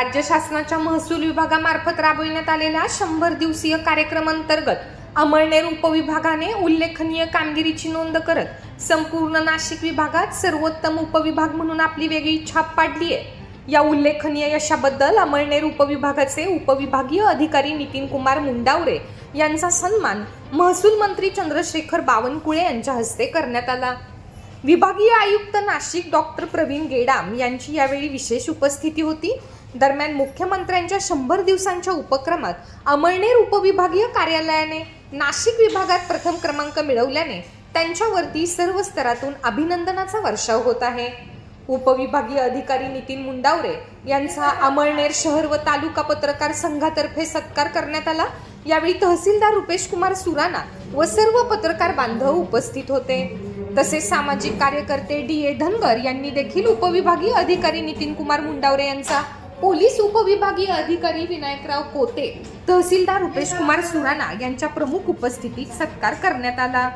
राज्य शासनाच्या महसूल विभागामार्फत राबविण्यात आलेल्या शंभर दिवसीय कार्यक्रमांतर्गत अमळनेर उपविभागाने उल्लेखनीय कामगिरीची नोंद करत संपूर्ण नाशिक विभागात सर्वोत्तम उपविभाग म्हणून आपली वेगळी छाप पाडली आहे. या उल्लेखनीय यशाबद्दल अमळनेर उपविभागाचे उपविभागीय अधिकारी नितीन कुमार मुंडावरे यांचा सन्मान महसूल मंत्री चंद्रशेखर बावनकुळे यांच्या हस्ते करण्यात आला. विभागीय आयुक्त नाशिक डॉक्टर प्रवीण गेडाम यांची यावेळी विशेष उपस्थिती होती. दरम्यान मुख्यमंत्र्यांच्या शंभर दिवसांच्या उपक्रमात अमळनेर उपविभागीय कार्यालयाने नाशिक विभागात प्रथम क्रमांक मिळवल्याने त्यांच्यावरती सर्व स्तरातून अभिनंदनाचा वर्षाव होत आहे. उपविभागीय अधिकारी नितीन मुंडावरे यांचा अमळनेर शहर व तालुका पत्रकार संघातर्फे सत्कार करण्यात आला. यावेळी तहसीलदार रुपेश कुमार सुराणा व सर्व पत्रकार बांधव उपस्थित होते. तसेच सामाजिक कार्यकर्ते डी ए धनगर यांनी देखील उपविभागीय अधिकारी नितीन कुमार मुंडावरे यांचा पोलीस उपविभागीय अधिकारी विनायकराव कोते तहसीलदार रुपेश कुमार सुराणा यांच्या प्रमुख उपस्थितीत सत्कार करण्यात आला.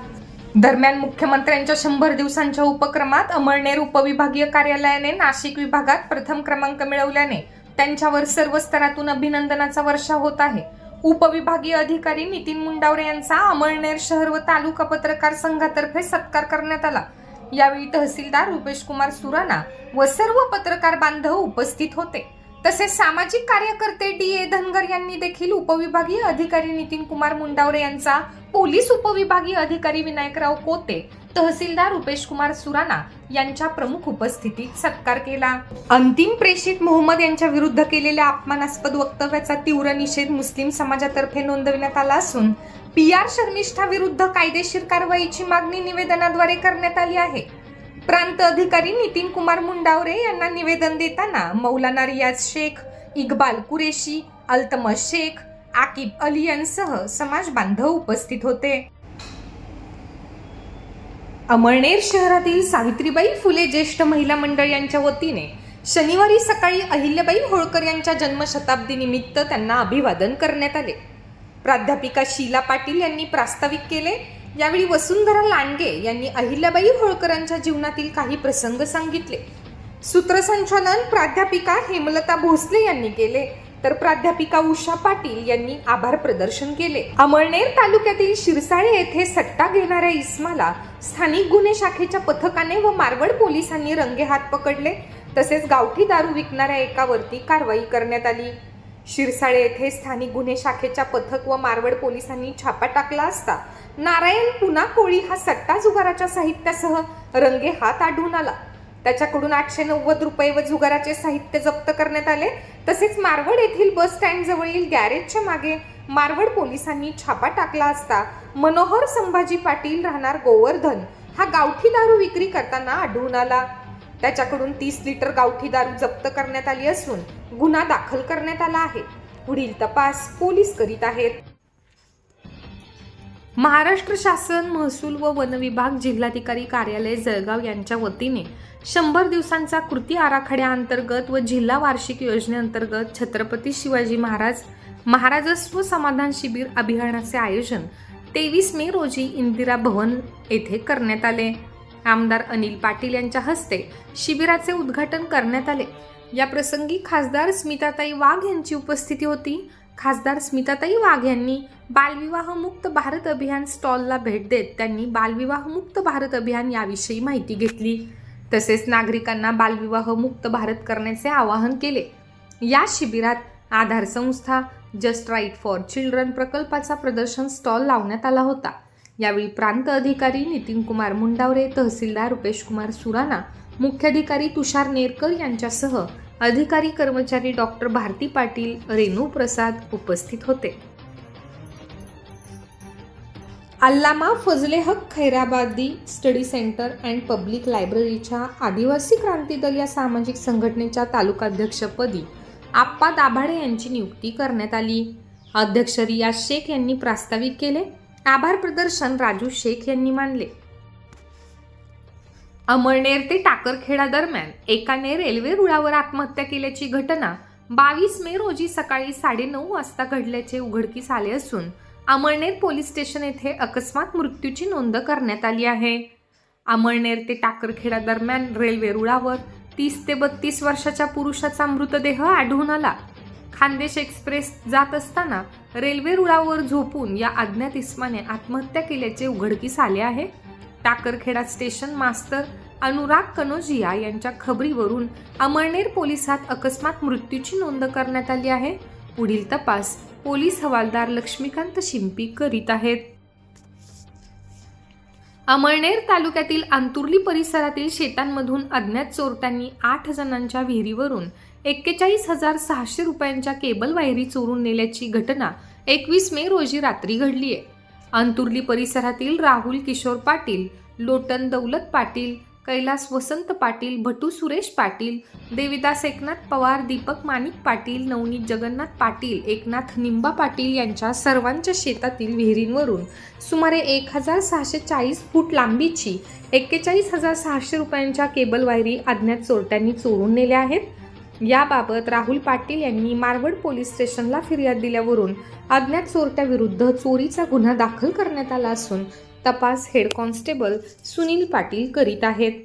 दरम्यान मुख्यमंत्र्यांच्या शंभर दिवसांच्या उपक्रमात अमळनेर उपविभागीय कार्यालयाने नाशिक विभागात प्रथम क्रमांक मिळवल्याने त्यांच्यावर सर्व स्तरातून अभिनंदनाचा वर्षा होत आहे. उपविभागीय अधिकारी नितीन मुंडावरे यांचा अमळनेर शहर व तालुका पत्रकार संघातर्फे सत्कार करण्यात आला. यावेळी तहसीलदार रुपेश कुमार सुराणा व सर्व पत्रकार बांधव उपस्थित होते. तसेच सामाजिक कार्यकर्ते डी ए धनगर यांनी देखील उपविभागीय अधिकारी नितीन कुमार मुंडावरे यांचा पोलीस उपविभागीय अधिकारी विनायकराव कोते तहसीलदार रुपेश कुमार सुराणा यांच्या प्रमुख उपस्थितीत सत्कार केला. अंतिम प्रेषित मोहम्मद यांच्या विरुद्ध केलेल्या अपमानास्पद वक्तव्याचा तीव्र निषेध मुस्लिम समाजातर्फे नोंदविण्यात आला असून पी आर शर्मिष्ठा विरुद्ध कायदेशीर कारवाईची मागणी निवेदनाद्वारे करण्यात आली आहे. प्रांत अधिकारी नितीन कुमार मुंडावरे यांना निवेदन देताना मौलाना रियाज शेख इक्बाल कुरेशी अल्तम शेख आकिब अली यांसह समाज बांधव उपस्थित होते. अमळनेर शहरातील सावित्रीबाई फुले ज्येष्ठ महिला मंडळ यांच्या वतीने शनिवारी सकाळी अहिल्याबाई होळकर यांच्या जन्मशताब्दी निमित्त त्यांना अभिवादन करण्यात आले. प्राध्यापिका शीला पाटील यांनी प्रास्ताविक केले यावेळी वसुंधरा लांडगे यांनी अहिल्याबाई होळकरांच्या जीवनातील काही प्रसंग सांगितले. सूत्रसंचालन प्राध्यापिका हेमलता भोसले यांनी केले. तर प्राध्यापिका उषा पाटील यांनी आभार प्रदर्शन केले. अमळनेर तालुक्यातील शिरसाळे येथे सट्टा घेणाऱ्या इस्माला स्थानिक गुन्हे शाखेच्या पथकाने व मारवड पोलिसांनी रंगेहात पकडले. तसेच गावठी दारू विकणाऱ्या एकावरती कारवाई करण्यात आली. शिरसाळे येथे स्थानिक गुन्हे शाखेच्या पथक व मारवड पोलिसांनी छापा टाकला असता नारायण पुना कोळी हा सट्टा जुगाराच्या साहित्यासह रंगे हात आढळून आला. त्याच्याकडून आठशे नव्वद रुपये व जुगाराचे साहित्य जप्त करण्यात आले. तसेच मारवड येथील बस स्टँड जवळील गॅरेजच्या मागे मारवड पोलिसांनी छापा टाकला असता मनोहर संभाजी पाटील राहणार गोवर्धन हा गावठी दारू विक्री करताना आढळून आला. त्याच्याकडून तीस लिटर गावठी दारू जप्त करण्यात आली असून गुन्हा दाखल करण्यात आला आहे. पुढील तपास पोलीस करीत आहेत. महाराष्ट्र शासन महसूल व वन विभाग जिल्हाधिकारी कार्यालय जळगाव यांच्या वतीने शंभर दिवसांचा कृती आराखड्याअंतर्गत व जिल्हा वार्षिक योजनेअंतर्गत छत्रपती शिवाजी महाराज महाराजस्व समाधान शिबिर अभियानाचे आयोजन तेवीस मे रोजी इंदिरा भवन येथे करण्यात आले. आमदार अनिल पाटील यांच्या हस्ते शिबिराचे उद्घाटन करण्यात आले. या प्रसंगी खासदार स्मिताताई वाघ यांची उपस्थिती होती. खासदार स्मिताताई वाघ यांनी बालविवाह मुक्त भारत अभियान स्टॉलला भेट देत त्यांनी बालविवाह मुक्त भारत अभियान याविषयी माहिती घेतली. तसेच नागरिकांना बालविवाह मुक्त भारत करण्याचे आवाहन केले. या शिबिरात आधार संस्था जस्ट राईट फॉर चिल्ड्रन प्रकल्पाचा प्रदर्शन स्टॉल लावण्यात आला होता. यावेळी प्रांत अधिकारी नितीन कुमार मुंडावरे तहसीलदार रुपेश कुमार सुराणा मुख्याधिकारी तुषार नेरकर यांच्यासह अधिकारी कर्मचारी डॉक्टर भारती पाटील रेणू प्रसाद उपस्थित होते. Allama Fazle Haq Khairabadi study centre and public लायब्ररीच्या आदिवासी क्रांती दल या सामाजिक संघटनेच्या तालुकाध्यक्षपदी आप्पा दाभाडे यांची नियुक्ती करण्यात आली. अध्यक्ष रिया शेख यांनी प्रास्ताविक केले. आभार प्रदर्शन राजू शेख यांनी मानले. अमळनेर ते टाकरखेडा दरम्यान एकाने रेल्वे रुळावर आत्महत्या केल्याची घटना बावीस मे रोजी सकाळी साडेनऊ वाजता घडल्याचे उघडकीस आले असून अमळनेर पोलीस स्टेशन येथे अकस्मात मृत्यूची नोंद करण्यात आली आहे. अमळनेर ते टाकरखेडा दरम्यान रेल्वे रुळावर तीस ते बत्तीस वर्षाच्या पुरुषाचा मृतदेह आढळून आला. खानदेश एक्सप्रेस जात असताना रेल्वे रुळावर झोपून या अज्ञात इस्माने आत्महत्या केल्याचे उघडकीस आले आहे. टाकरखेडा स्टेशन मास्तर अनुराग कनोजिया यांच्या खबरीवरून अमळनेर पोलिसात अकस्मात मृत्यूची नोंद करण्यात आली आहे. पुढील तपास पोलीस हवालदार लक्ष्मीकांत शिंपी करीत आहेत. अमळनेर तालुक्यातील अंतुर्ली परिसरातील शेतांमधून अज्ञात चोरट्यांनी आठ जणांच्या विहिरीवरून एक्केचाळीस हजार सहाशे रुपयांच्या केबल वायरी चोरून नेल्याची घटना एकवीस मे रोजी रात्री घडली आहे. अंतुर्ली परिसरातील राहुल किशोर पाटील लोटन दौलत पाटील कैलास वसंत पाटील भटू सुरेश पाटील देविदास एकनाथ पवार दीपक माणिक पाटील नवनीत जगन्नाथ पाटील एकनाथ निंबा पाटील यांच्या सर्वांच्या शेतातील विहिरींवरून सुमारे एक हजार सहाशे चाळीस फूट लांबीची एक्केचाळीस हजार सहाशे रुपयांच्या केबल वायरी अज्ञात चोरट्यांनी चोरून नेल्या आहेत. याबाबत राहुल पाटील यांनी मारवड पोलीस स्टेशनला फिर्याद दिल्यावरून अज्ञात चोरट्याविरुद्ध चोरीचा गुन्हा दाखल करण्यात आला असून तपास हेड कॉन्स्टेबल सुनील पाटील करीत आहेत.